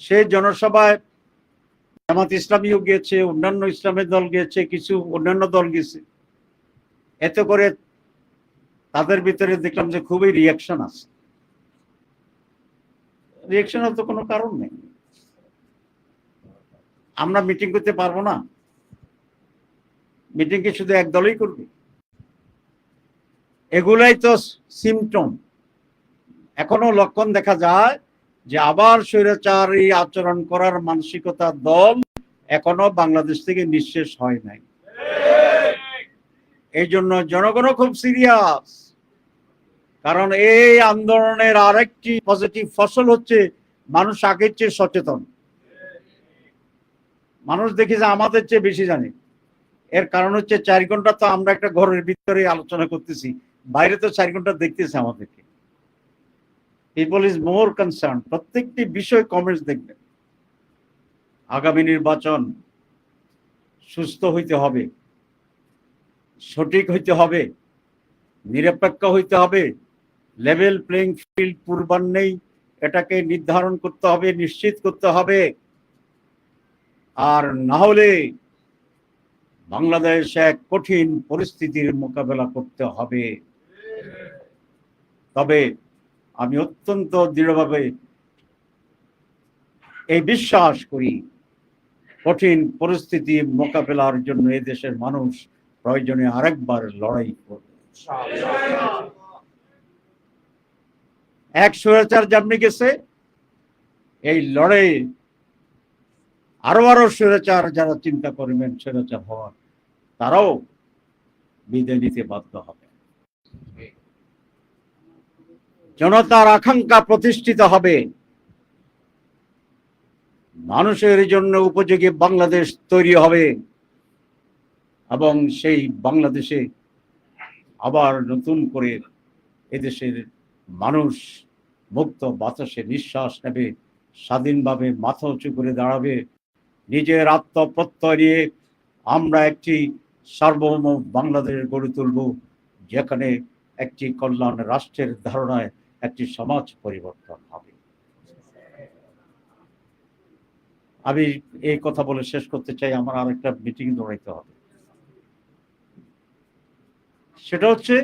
সে জনসভায় জামাত ইসলামীও গিয়েছে, অন্যান্য ইসলামের দল গিয়েছে, কিছু অন্যান্য দল গেছে এতে করে তাদের ভিতরে দেখলাম যে খুবই রিয়াকশন আছে। রিয়াকশনের তো কোনো কারণ নেই। আমরা মিটিং করতে পারব না। মিটিং কি শুধু এক দলই করবে। এগুলাই তো সিমটম এখনও লক্ষণ দেখা যায় যে আবার স্বৈরাচারী আচরণ করার মানসিকতা দল এখনও বাংলাদেশ থেকে নিঃশেষ হয় নাই। এই জন্য জনগণও খুব সিরিয়াস। কারণ এই আন্দোলনের আরেকটি পজিটিভ ফসল হচ্ছে মানুষ আগের চেয়ে সচেতন। মানুষ দেখি যে আমাদের চেয়ে বেশি জানে। এর কারণ হচ্ছে চার ঘণ্টা তো আমরা একটা ঘরের ভিতরে আলোচনা করতেছি। বাইরে তো চার ঘণ্টা দেখতেছে আমাদেরকে। পিপল ইজ মোর কনসার্ন প্রত্যেকটি বিষয় কমেন্টস দেখবেন আগামী নির্বাচন সুস্থ হইতে হবে, সঠিক হইতে হবে, নিরপেক্ষ হইতে হবে লেভেল প্লেইং ফিল্ড পূর্বান্নেই এটাকে নির্ধারণ করতে হবে, নিশ্চিত করতে হবে। আর না হলে বাংলাদেশ এক কঠিন পরিস্থিতির মোকাবেলা করতে হবে। তবে আমি অত্যন্ত দৃঢ়ভাবে এই বিশ্বাস করি, কঠিন পরিস্থিতি মোকাবেলার জন্য দেশের মানুষ প্রয়োজনে আরেকবার লড়াই করবে। এক স্বৈরাচার যেমনি গেছে, এই লড়াই আরও আরও স্বৈরাচার যারা চিন্তা করবেন স্বৈরাচার হওয়ার, তারাও বিদায় নিতে বাধ্য হবে। জনতার আকাঙ্ক্ষা প্রতিষ্ঠিত হবে। মানুষের জন্য উপযোগী বাংলাদেশ তৈরি হবে এবং সেই বাংলাদেশে আবার নতুন করে এদেশের মানুষ মুক্ত বাতাসে নিঃশ্বাস নেবে, স্বাধীনভাবে মাথা উঁচু করে দাঁড়াবে, নিজের আত্মপ্রত্যয় নিয়ে আমরা একটি সার্বভৌম বাংলাদেশ গড়ে তুলব, যেখানে একটি কল্যাণ রাষ্ট্রের ধারণায় একটি সমাজ পরিবর্তন হবে। আমি এই কথা বলে শেষ করতে চাই, আমার আর একটা মিটিং দৌড়াইতে হবে। সেটা হচ্ছে,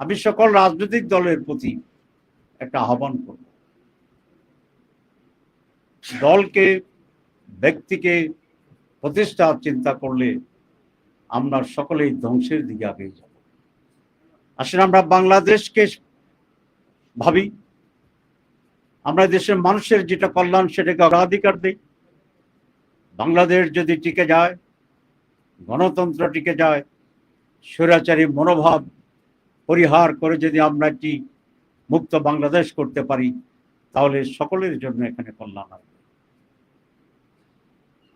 আমি সকল রাজনৈতিক দলের প্রতি একটা আহ্বান করব। দলকে, ব্যক্তিকে প্রতিষ্ঠা চিন্তা করলে আমরা সকলেই ধ্বংসের দিকে আগে যাব। আসলে আমরা বাংলাদেশকে ভাবি, আমরা দেশের মানুষের যেটা কল্যাণ, সেটাকে অগ্রাধিকার দিই। বাংলাদেশ যদি টিকে যায়, গণতন্ত্র টিকে যায়, স্বৈরাচারী মনোভাব পরিহার করে যদি আমরা একটি মুক্ত বাংলাদেশ করতে পারি, তাহলে সকলের জন্য এখানে কল্যাণ হবে।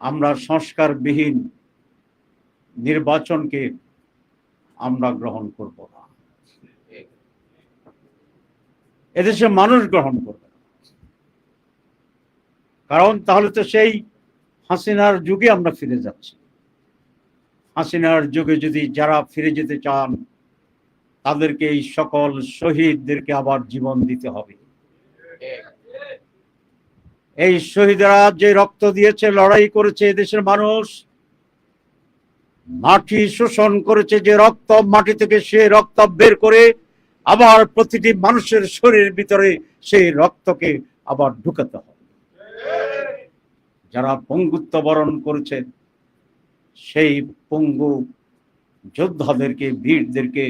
আমরা সংস্কারবিহীন নির্বাচনকে আমরা গ্রহণ করব না। এদেশে মানুষ গ্রহণ করবে কারণ তাহলে তো সেই হাসিনার যুগে আমরা ফিরে যাচ্ছি। হাসিনার যুগে যদি যারা ফিরে যেতে চান, তাদেরকে এই সকল শহীদদেরকে আবার জীবন দিতে হবে। এই শহীদরা যে রক্ত দিয়েছে, লড়াই করেছে এদেশের মানুষ, মাটি শোষণ করেছে যে রক্ত, মাটি থেকে সে রক্ত বের করে আবার প্রতিটি মানুষের শরীরের ভিতরে সেই রক্তকে আবার ঢুকাতে হবে। যারা পঙ্গুত্ব বরণ করেছেন সেই পঙ্গু যোদ্ধাদেরকে, বীরদেরকে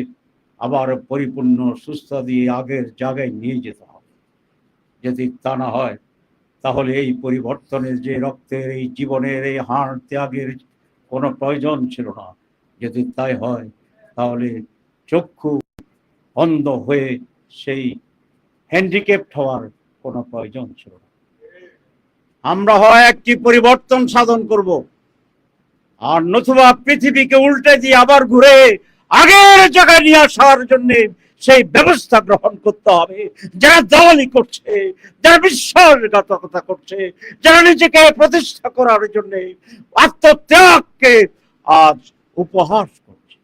আবার পরিপূর্ণ সুস্থ দিয়ে আগের জায়গায় নিয়ে যেতে হবে। যদি তা না হয়, তাহলে এই পরিবর্তনের যে রক্তের, এই জীবনের, এই হাড় ত্যাগের কোনো প্রয়োজন ছিল না। যদি তাই হয়, তাহলে চক্ষু অন্ধ হয়ে সেই হ্যান্ডিক্যাপ্ট হওয়ার কোনো প্রয়োজন ছিল আমরা হয় একটি পরিবর্তন সাধন করব, আর নতুবা পৃথিবীকে উল্টে দিয়ে আবার ঘুরে আগের জায়গায় নিয়ে আসার জন্য সেই ব্যবস্থা গ্রহণ করতে হবে। যারা দালালি করছে, যারা বিশ্বাসঘাতকতা করছে, যারা নিজেকে প্রতিষ্ঠা করার জন্য আত্মত্যাগকে আজ উপহাস করছে।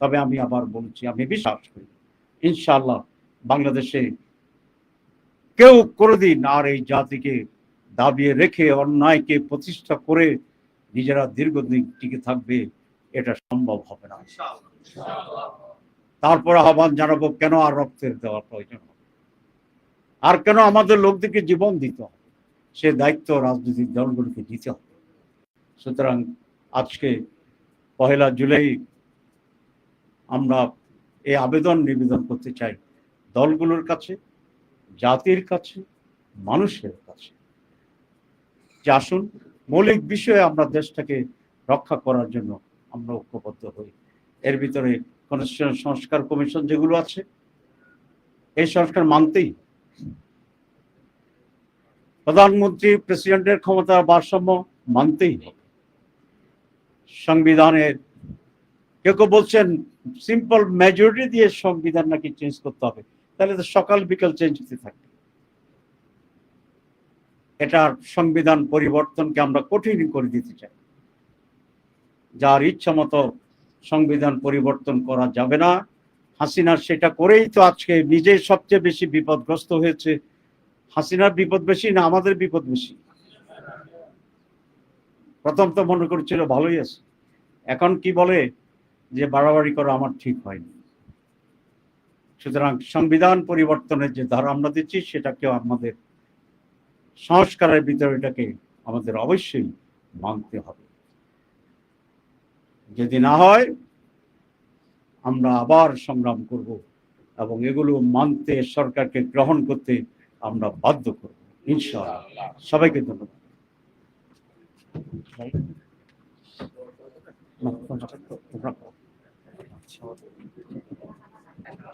তবে আমি আবার বলছি, আমি বিশ্বাস করি। ইনশাআল্লাহ বাংলাদেশে কেউ কোনোদিন আর এই জাতিকে দাবিয়ে রেখে অন্যায়কে প্রতিষ্ঠা করে নিজেরা দীর্ঘদিন টিকে থাকবে, এটা সম্ভব হবে না। তারপর আহ্বান জানাব, কেন আর রক্তের দেওয়ার প্রয়োজন আর কেন আমাদের লোকদেরকে জীবন দিতে হবে? সে দায়িত্ব রাজনৈতিক দলগুলোকে দিতে হবে। সুতরাং আজকে পহেলা জুলাই আমরা এই আবেদন নিবেদন করতে চাই দলগুলোর কাছে, জাতির কাছে, মানুষের কাছে। যে আসুন, মৌলিক বিষয়ে আমরা দেশটাকে রক্ষা করার জন্য আমরা ঐক্যবদ্ধ হই। এর ভিতরে কনস্টিটিউশন সংস্কার কমিশন যেগুলো আছে, এই সংস্কার মানতেই প্রধানমন্ত্রী, প্রেসিডেন্টের ক্ষমতার ভারসাম্য মানতেই হবে। সংবিধানের কেউ কেউ বলছেন সিম্পল মেজরিটি দিয়ে সংবিধান নাকি চেঞ্জ করতে হবে। তাহলে তো সকাল বিকাল চেঞ্জ হতে থাকবে। এটার সংবিধান পরিবর্তনকে আমরা কঠিন করে দিতে চাই। যার ইচ্ছা মতো সংবিধান পরিবর্তন করা যাবে না। হাসিনা সেটা করেই তো আজকে নিজে সবচেয়ে বেশি বিপদগ্রস্ত হয়েছে। হাসিনার বিপদ বেশি না আমাদের বিপদ বেশি? প্রথম তো মনে করছিল ভালোই আছে। এখন কি বলে? যে বাড়াবাড়ি করা আমার ঠিক হয়নি। সুতরাং সংবিধান পরিবর্তনের যে ধারা আমরা দিচ্ছি সেটাকেও আমাদের সংস্কারের ভিতরে এটাকে আমাদের অবশ্যই মানতে হবে। যদি না হয় আমরা আবার সংগ্রাম করব এবং এগুলো মানতে সরকারকে গ্রহণ করতে আমরা বাধ্য করব ইনশাআল্লাহ। সবাইকে ধন্যবাদ।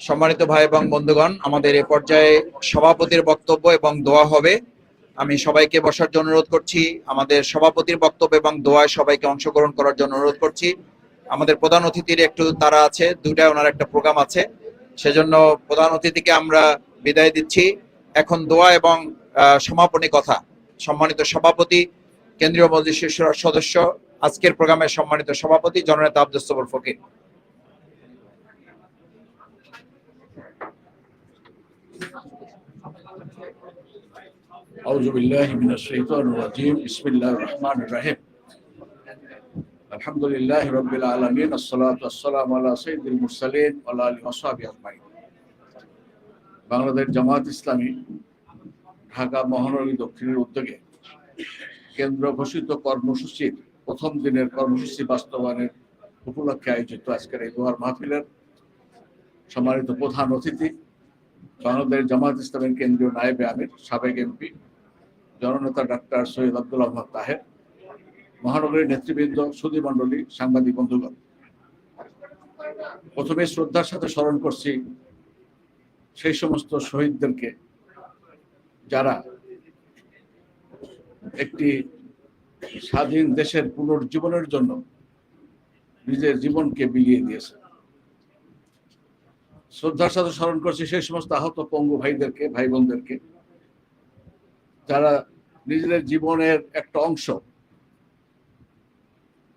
সম্মানিত ভাই এবং বন্ধুগণ, আমাদের এ পর্যায়ে সভাপতির বক্তব্য এবং দোয়া হবে। আমি সবাইকে বসার জন্য অনুরোধ করছি। আমাদের সভাপতির বক্তব্য এবং দোয়ায় সবাইকে অংশগ্রহণ করার জন্য অনুরোধ করছি। আমাদের প্রধান অতিথির একটু তারা আছে, দুইটায় ওনার একটা প্রোগ্রাম আছে। সেজন্য প্রধান অতিথিকে আমরা বিদায় দিচ্ছি। এখন দোয়া এবং সমাপনী কথা। সম্মানিত সভাপতি, কেন্দ্রীয় মজলিসের সদস্য, আজকের প্রোগ্রামের সম্মানিত সভাপতি জননেতা আব্দুল সবর ফকির। أعوذ بالله من الشيطان الرجيم بسم الله الرحمن الرحيم الحمد لله رب العالمين الصلاة والسلام على سيد المرسلين وعلى آله وصحبه أجمعين বাংলাদেশ জামাত ইসলামী ঢাকা মহানগরী দক্ষিণের উদ্যোগে কেন্দ্র ঘোষিত কর্মসূচির প্রথম দিনের কর্মসূচি বাস্তবায়নের উপলক্ষে আয়োজিত আজকের এই দোয়ার মাহফিলের সম্মানিত প্রধান অতিথি বাংলাদেশ জামাত ইসলামের কেন্দ্রীয় নায়েবে আমির সাবেক এমপি জননেতা ডাক্তার সৈয়দ আব্দুল আহমদ তাহের, মহানগরীর নেতৃবৃন্দ সুধী মণ্ডলী, সাংবাদিক বন্ধুগণ। প্রথমে শ্রদ্ধার সাথে স্মরণ করছি সেই সমস্ত শহীদদেরকে যারা একটি স্বাধীন দেশের পুনর্জীবনের জন্য নিজের জীবনকে বিলিয়ে দিয়েছে। শ্রদ্ধার সাথে স্মরণ করছি সেই সমস্ত আহত পঙ্গু ভাইদেরকে, ভাই বোনদেরকে, যারা নিজেদের জীবনের একটা অংশ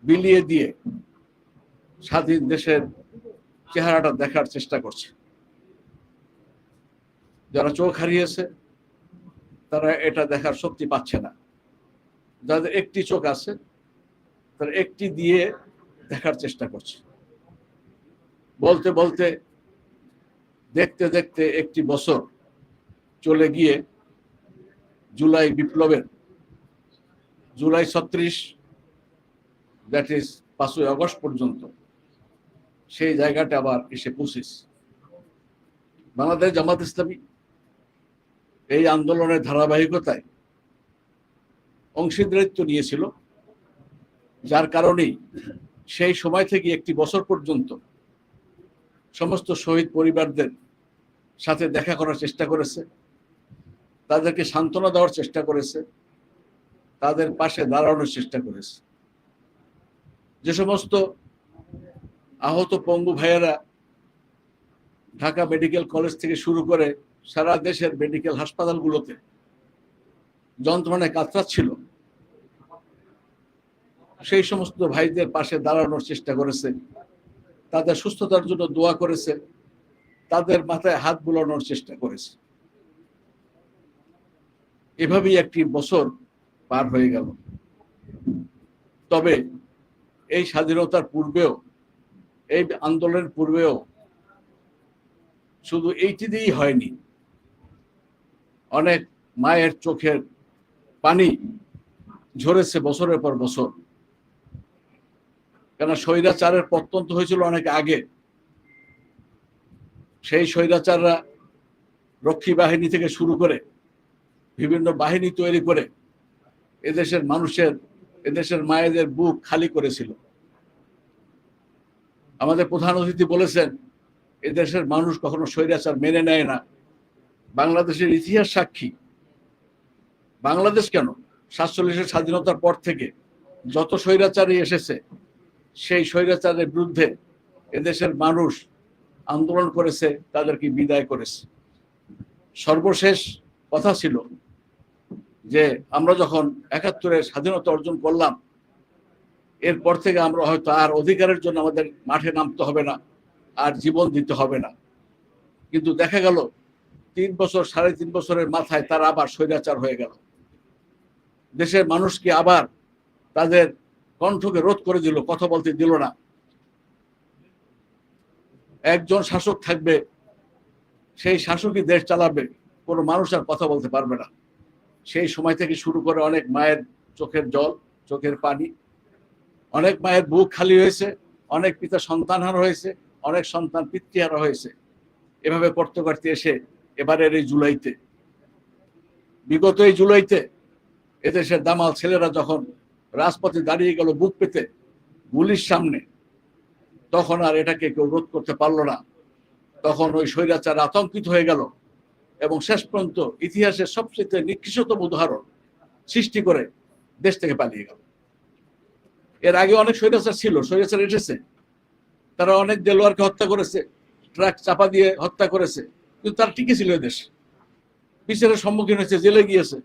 বিলিয়ে দিয়ে স্বাধীন দেশের চেহারাটা দেখার চেষ্টা করছে। যারা চোখ হারিয়েছে, তারা এটা দেখার শক্তি পাচ্ছে না। যাদের একটি চোখ আছে, তারা একটি দিয়ে দেখার চেষ্টা করছে। বলতে বলতে, দেখতে দেখতে একটি বছর চলে গিয়ে জুলাই বিপ্লবের, জুলাই ছত্রিশ দ্যাট ইজ পাঁচই আগস্ট পর্যন্ত, সেই জায়গাটা আবার এসে পৌঁছিস বাংলাদেশ জামাত ইসলামী এই আন্দোলনের ধারাবাহিকতায় অংশীদারিত্ব নিয়েছিল, যার কারণেই সেই সময় থেকে একটি বছর পর্যন্ত সমস্ত শহীদ পরিবারদের সাথে দেখা করার চেষ্টা করেছে। তাদেরকে সান্ত্বনা দেওয়ার চেষ্টা করেছে, তাদের পাশে দাঁড়ানোর চেষ্টা করেছে। যে সমস্ত আহত পঙ্গু ভাইয়েরা ঢাকা মেডিকেল কলেজ থেকে শুরু করে সারা দেশের মেডিকেল হাসপাতালগুলোতে যন্ত্রণায় কাতরাচ্ছিল, সেই সমস্ত ভাইদের পাশে দাঁড়ানোর চেষ্টা করেছে, তাদের সুস্থতার জন্য দোয়া করেছে, তাদের মাথায় হাত বুলানোর চেষ্টা করেছে। এভাবেই একটি বছর পার হয়ে গেল। তবে এই স্বাধীনতার পূর্বেও, এই আন্দোলনের পূর্বেও শুধু এইটি দিয়েই হয়নি, অনেক মায়ের চোখের পানি ঝরেছে বছরের পর বছর। কেন স্বৈরাচারের প্রত্যন্ত হয়েছিল অনেক আগে। সেই স্বৈরাচাররা রক্ষী বাহিনী থেকে শুরু করে বিভিন্ন বাহিনী তৈরি করে এদেশের মানুষের, এদেশের মায়েদের বুক খালি করেছিল। আমাদের প্রধান অতিথি বলেছেন, এদেশের মানুষ কখনো স্বৈরাচার মেনে নেয় না। বাংলাদেশের ইতিহাস সাক্ষী। বাংলাদেশ কেন? সাতচল্লিশের স্বাধীনতার পর থেকে যত স্বৈরাচারই এসেছে, সেই স্বৈরাচারের বিরুদ্ধে এদেশের মানুষ আন্দোলন করেছে, তাদেরকে বিদায় করেছে। সর্বশেষ কথা ছিল যে আমরা যখন একাত্তরের স্বাধীনতা অর্জন করলাম, এরপর থেকে আমরা হয়তো আর অধিকারের জন্য আমাদের মাঠে নামতে হবে না, আর জীবন দিতে হবে না। কিন্তু দেখা গেল, তিন বছর, সাড়ে তিন বছরের মাথায় তারা আবার স্বৈরাচার হয়ে গেল। দেশের মানুষকে আবার তাদের কণ্ঠকে রোধ করে দিল, কথা বলতে দিল না। একজন শাসক থাকবে, সেই শাসকই দেশ চালাবে, কোনো মানুষ আর কথা বলতে পারবে না। সেই সময় থেকে শুরু করে অনেক মায়ের চোখের জল, চোখের পানি। অনেক মায়ের বুক খালি হয়েছে, অনেক পিতা সন্তানহারা হয়েছে, অনেক সন্তান পিতৃহারা হয়েছে। এভাবে করতে করতে এসে এবারের এই জুলাইতে, বিগত এই জুলাইতে এদেশের দামাল ছেলেরা যখন রাজপথে দাঁড়িয়ে গেল বুক পেতে গুলির সামনে, তখন আর এটাকে কেউ রোধ করতে পারল না। তখন ওই স্বৈরাচার আতঙ্কিত হয়ে গেল। এবং শেষ পর্যন্ত ইতিহাসের সবচেয়ে নিকৃষ্টতম উদাহরণ সৃষ্টি করে দেশ থেকে পালিয়ে গেল। এর আগে অনেক স্বৈরাচার ছিল, স্বৈরাচার এসেছে। তারা অনেক দেলোয়ারকে হত্যা করেছে, ট্রাক চাপা দিয়ে হত্যা করেছে, কিন্তু তারা টিকে ছিল দেশ। বিচারের সম্মুখীন হয়েছে, জেলে গিয়েছে।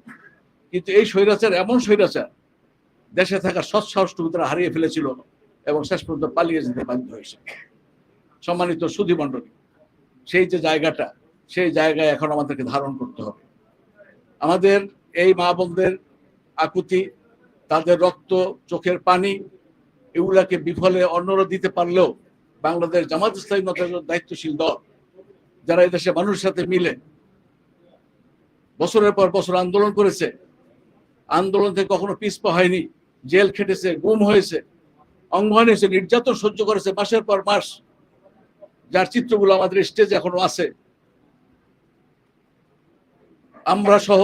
কিন্তু এই স্বৈরাচার, এমন স্বৈরাচার দেশে থাকা সৎ সাহসটুকু তারা হারিয়ে ফেলেছিল এবং শেষ পর্যন্ত পালিয়ে যেতে বাধ্য হয়েছে। সম্মানিত সুধী মণ্ডলী, সেই যে জায়গাটা সেই জায়গায় এখন আমাদেরকে ধারণ করতে হবে। আমাদের এই মা বোনদের আকুতি, তাদের রক্ত, চোখের পানি, এগুলাকে বিফলে অন্যরা দিতে পারলেও বাংলাদেশ জামাত ইসলামী মতের দায়িত্বশীল দল, যারা এদেশে মানুষের সাথে মিলে বছরের পর বছর আন্দোলন করেছে, আন্দোলন থেকে কখনো পিছপা হয়নি, জেল খেটেছে, গুম হয়েছে, অঙ্গহানি হয়েছে, নির্যাতন সহ্য করেছে মাসের পর মাস। যার চিত্রগুলো আমাদের স্টেজে এখনও আছে আমরা সহ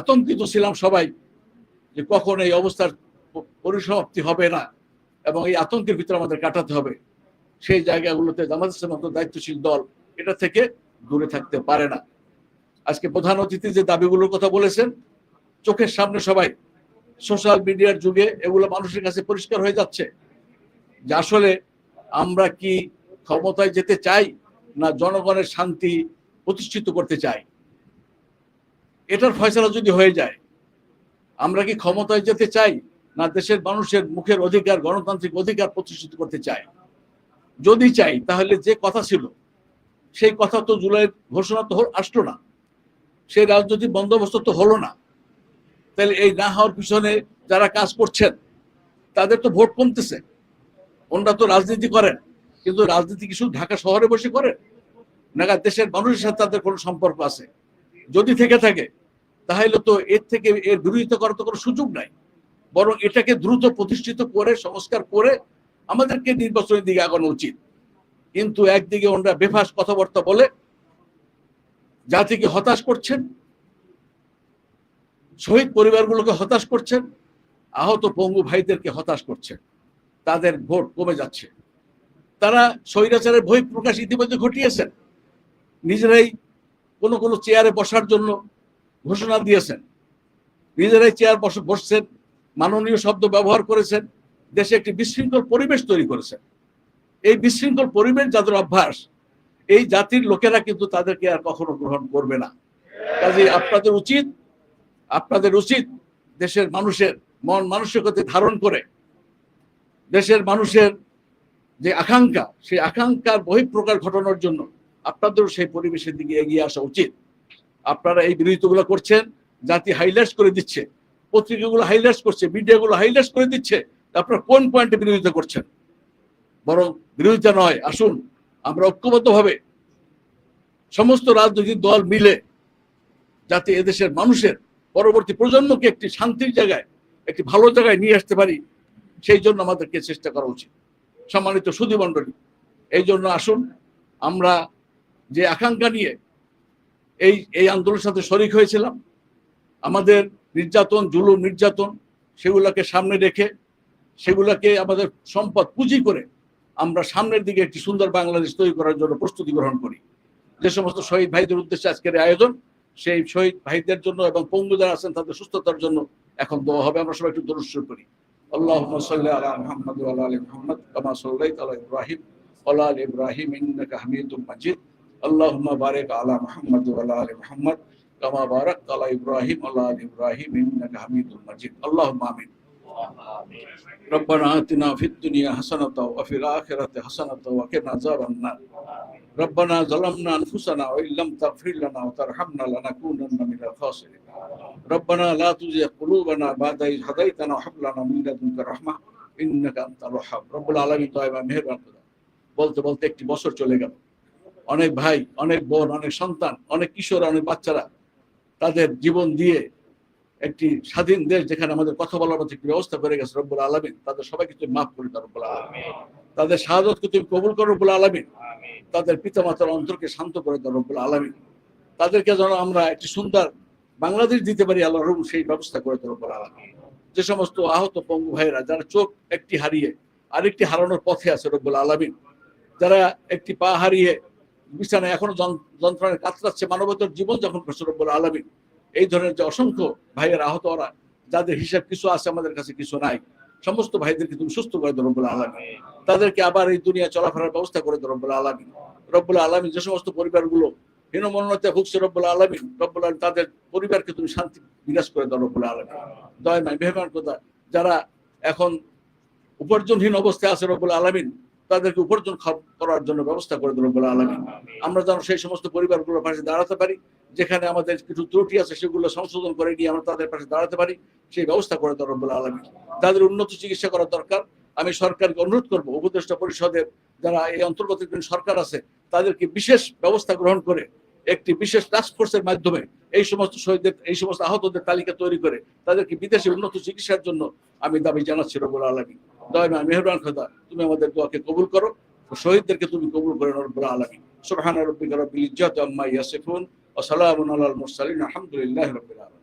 আতঙ্কিত ছিলাম সবাই যে কখন এই অবস্থার পরিসমাপ্তি হবে না এবং এই আতঙ্কের ভিতরে আমাদের কাটাতে হবে। সেই জায়গাগুলোতে জামাত মতো দায়িত্বশীল দল এটা থেকে দূরে থাকতে পারে না। আজকে প্রধান অতিথি যে দাবিগুলোর কথা বলেছেন, চোখের সামনে সবাই সোশ্যাল মিডিয়ার যুগে এগুলো মানুষের কাছে পরিষ্কার হয়ে যাচ্ছে যে আসলে আমরা কি ক্ষমতায় যেতে চাই না জনগণের শান্তি প্রতিষ্ঠিত করতে চাই? এটার ফয়সলা যদি হয়ে যায়, আমরা কি ক্ষমতায় যেতে চাই না দেশের মানুষের মুখের অধিকার, গণতান্ত্রিক অধিকার প্রতিষ্ঠিত করতে চাই? যদি চাই, তাহলে যে কথা ছিল, সেই কথা তো জুলাই ঘোষণা তো আসলো না। সেই রাজনৈতিক বন্দোবস্ত তো হলো না। তাহলে এই না হওয়ার পিছনে যারা কাজ করছেন, তাদের তো ভোট কমতেছে। ওনারা তো রাজনীতি করেন, কিন্তু রাজনীতি কি শুধু ঢাকা শহরে বসে করেন? নাকা দেশের মানুষের সাথে তাদের কোনো সম্পর্ক আছে? যদি থেকে থাকে তাহলে তো এর থেকে এর বিরোধিতা করার তো কোনো সুযোগ নাই। বরং এটাকে দ্রুত প্রতিষ্ঠিত করে, সংস্কার করে আমাদেরকে নির্বাচনের দিকে আগানো উচিত। কিন্তু একদিকে ওনারা বেফাস কথাবার্তা বলে, জাতিকে হতাশ করছেন, শহীদ পরিবারগুলোকে হতাশ করছেন, আহত পঙ্গু ভাইদেরকে হতাশ করছেন। তাদের ভোট কমে যাচ্ছে। তারা স্বৈরাচারের বই প্রকাশ ইতিমধ্যে ঘটিয়েছেন। নিজেরাই কোনো কোনো চেয়ারে বসার জন্য ঘোষণা দিয়েছেন। নিজেরাই চেয়ার বসে, বসছেন, মাননীয় শব্দ ব্যবহার করেছেন, দেশে একটি বিশৃঙ্খল পরিবেশ তৈরি করেছেন। এই বিশৃঙ্খল পরিবেশ যাদের অভ্যাস, এই জাতির লোকেরা কিন্তু তাদেরকে আর কখনো গ্রহণ করবে না। কাজে আপনাদের উচিত আপনাদের উচিত দেশের মানুষের মন মানসিকতা ধারণ করে, দেশের মানুষের যে আকাঙ্ক্ষা, সেই আকাঙ্ক্ষার বহিঃপ্রকার ঘটানোর জন্য আপনাদেরও সেই পরিবেশের দিকে এগিয়ে আসা উচিত। আপনারা এই বিরোধিতাগুলো করছেন, জাতি হাইলাইট করে দিচ্ছে, পত্রিকাগুলো হাইলাইট করছে, মিডিয়াগুলো হাইলাইট করে দিচ্ছে আপনারা কোন পয়েন্টে বিরোধিতা করছেন? বরং বিরোধিতা নয়, আসুন, আমরা ঐক্যবদ্ধভাবে সমস্ত রাজনৈতিক দল মিলে যাতে এদেশের মানুষের পরবর্তী প্রজন্মকে একটি শান্তির জায়গায়, একটি ভালো জায়গায় নিয়ে আসতে পারি, সেই জন্য আমাদেরকে চেষ্টা করা উচিত। সম্মানিত সুধী মণ্ডলী, এই জন্য আসুন, আমরা যে আকাঙ্ক্ষা নিয়ে এই এই আন্দোলনের সাথে শরিক হয়েছিলাম। আমাদের নির্যাতন, জুলুম, নির্যাতন, সেগুলোকে সামনে রেখে, সেগুলোকে আমাদের সম্পদ পুঁজি করে আমরা সামনের দিকে একটি সুন্দর বাংলাদেশ তৈরি করার জন্য প্রস্তুতি গ্রহণ করি। যে সমস্ত শহীদ ভাইদের উদ্দেশ্যে আজকের আয়োজন, সেই শহীদ ভাইদের জন্য এবং পঙ্গু যারা আছেন তাদের সুস্থতার জন্য এখন দোয়া হবে। আমরা সবাই একটু দরুশ্বর করি আল্লাহ মোহাম্মদ আল্লাহ আলী মোহাম্মদ আলা ইব্রাহিম আল্লাহ ইব্রাহিম মাজিদ। حميد مجيد اللهم بارك على محمد وعلى ال محمد كما باركت على ابراهيم وعلى ال ابراهيم انك حميد مجيد اللهم امين ربنا آتنا في الدنيا حسنة وفي الآخرة حسنة وقنا عذاب النار ربنا ظلمنا أنفسنا وإن لم تغفر لنا وترحمنا لنكونن من الخاسرين ربنا لا تزغ قلوبنا بعد إذ هديتنا وهب لنا من لدنك رحمة إنك أنت الوهاب رب العالمين দয়াবান মেহেরবান খোদা বলতে বলতে একটি বছর চলে গেল অনেক ভাই অনেক বোন অনেক সন্তান অনেক কিশোর অনেক বাচ্চারা তাদের জীবন দিয়ে একটি স্বাধীন দেশ যেখানে আমাদের কথা বলার মতো একটি ব্যবস্থা করে গেছে রব্বুল আলমিন তাদের সবাইকে তুমি মাফ করে দাও রব্বুল আলমিন। তাদের শাহাদতকে তুমি কবুল করো রব্বুল আলমিন। তাদের পিতামাতার অন্তরকে শান্ত করে দাও রব্বুল আলমিন। তাদেরকে যেন আমরা একটি সুন্দর বাংলাদেশ দিতে পারি আল্লাহ রহম সেই ব্যবস্থা করে দেবো বলে আলমিন। যে সমস্ত আহত পঙ্গু ভাইয়েরা যারা চোখ একটি হারিয়ে আরেকটি হারানোর পথে আছে রব্বুল আলমিন যারা একটি পা হারিয়ে বিছানায় এখনও যন্ত্রণায় কাতরাচ্ছে মানবতার জীবন যখন করছে রব্বুল আলমিন। এই ধরনের যে অসংখ্য ভাইয়ের আহত ওরা, যাদের হিসাব কিছু আছে আমাদের কাছে, কিছু নাই, সমস্ত ভাইদেরকে তুমি সুস্থ করে দেবো রব্বুল আলমিন। তাদেরকে আবার এই দুনিয়া চলাফেরার ব্যবস্থা করে দেবো রব্বুল আলমিন। রব্বুল আলমিন যে সমস্ত পরিবারগুলো হীনমন্যতা ভুগছে রব্বুল আলমিন রব্বুল আলমিন তাদের পরিবারকে তুমি শান্তি বিরাজ করে দাও রব্বুল আলমিন। দয় নাই মেহমান কথা, যারা এখন উপার্জনহীন অবস্থায় আছে রব্বুল আলমিন তাদেরকে উপার্জন করার জন্য ব্যবস্থা করে দেবো রব্বুল আলমিন আমরা যেন সেই সমস্ত পরিবারগুলোর পাশে দাঁড়াতে পারি যেখানে আমাদের কিছু ত্রুটি আছে সেগুলো সংশোধন করে নিয়ে আমরা তাদের পাশে দাঁড়াতে পারি সেই ব্যবস্থা করে দেবো রব্বুল আলমিন তাদের উন্নত চিকিৎসা করা দরকার আমি সরকারকে অনুরোধ করব উপদেষ্টা পরিষদের যারা এই অন্তর্গতকালীন সরকার আছে তাদেরকে বিশেষ ব্যবস্থা গ্রহণ করে একটি বিশেষ টাস্ক ফোর্সের মাধ্যমে এই সমস্ত শহীদদের এই সমস্ত আহতদের তালিকা তৈরি করে তাদেরকে বিদেশে উন্নত চিকিৎসার জন্য আমি দাবি জানাচ্ছি রবুল আলমী দয়মা মেহরবান খোদা তুমি আমাদের দোয়াকে কবুল করো। শহীদদেরকে তুমি কবুল করে রব্বুল আলমী সুবহান রব্বিকা রব্বিল ইজ্জাতি আম্মা ইয়াসিফুন, ওয়া সালামুন আলাল মুরসালিন, আলহামদুলিল্লাহি রব্বিল আলামিন।